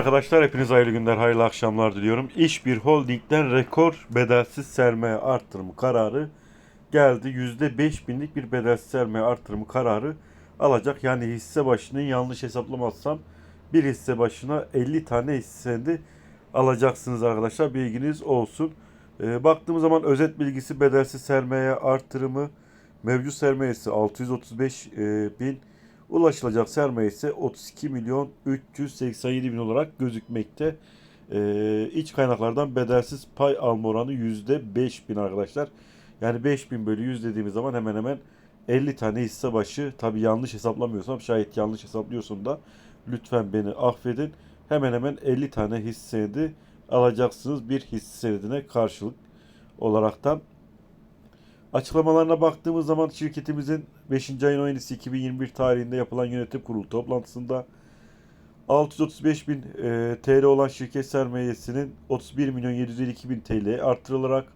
Arkadaşlar hepiniz hayırlı günler, hayırlı akşamlar diliyorum. İş bir holdingden rekor bedelsiz sermaye artırımı kararı geldi. %5000'lik bir bedelsiz sermaye artırımı kararı alacak. Yani hisse başına yanlış hesaplamazsam bir hisse başına 50 tane hisse senedi alacaksınız arkadaşlar. Bilginiz olsun. Ee, baktığımız zaman özet bilgisi bedelsiz sermaye artırımı mevcut sermayesi 635 e, bin Ulaşılacak sermaye ise 32 milyon 387 bin olarak gözükmekte. Ee, iç kaynaklardan bedelsiz pay alma oranı %5 bin arkadaşlar. Yani 5000 bölü 100 dediğimiz zaman hemen hemen 50 tane hisse başı. Tabi yanlış hesaplamıyorsam şayet yanlış hesaplıyorsun da lütfen beni affedin. Hemen hemen 50 tane hisse senedi alacaksınız bir hisse senedine karşılık olaraktan. Açıklamalarına baktığımız zaman şirketimizin 5. ayın 17'si 2021 tarihinde yapılan yönetim kurulu toplantısında 635 bin e, TL olan şirket sermayesinin 31 milyon 752 bin TL'ye artırılarak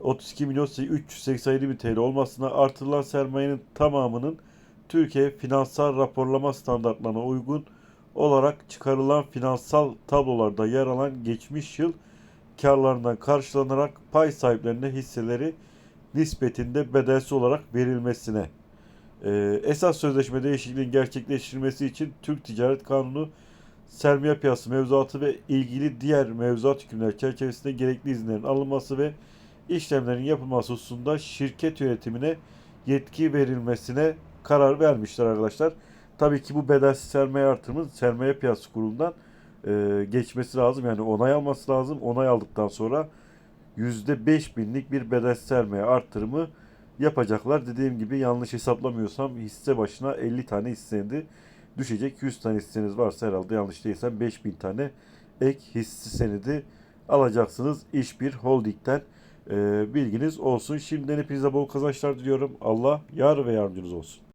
32 milyon 387 bin TL olmasına artırılan sermayenin tamamının Türkiye finansal raporlama standartlarına uygun olarak çıkarılan finansal tablolarda yer alan geçmiş yıl karlarından karşılanarak pay sahiplerine hisseleri nispetinde bedelsiz olarak verilmesine. Ee, esas sözleşme değişikliğinin gerçekleştirilmesi için Türk Ticaret Kanunu sermaye piyasası mevzuatı ve ilgili diğer mevzuat hükümler çerçevesinde gerekli izinlerin alınması ve işlemlerin yapılması hususunda şirket yönetimine yetki verilmesine karar vermişler arkadaşlar. Tabii ki bu bedelsiz sermaye artırımı sermaye piyasası kurulundan e, geçmesi lazım. Yani onay alması lazım. Onay aldıktan sonra %5000'lik bir bedelsiz sermaye artırımı yapacaklar. Dediğim gibi yanlış hesaplamıyorsam hisse başına 50 tane hissenizi düşecek. 100 tane hisseniz varsa herhalde yanlış değilsem 5000 tane ek hisse senedi alacaksınız. İş bir holdingden Ee, bilginiz olsun. Şimdiden hepinize bol kazançlar diliyorum. Allah yar ve yardımcınız olsun.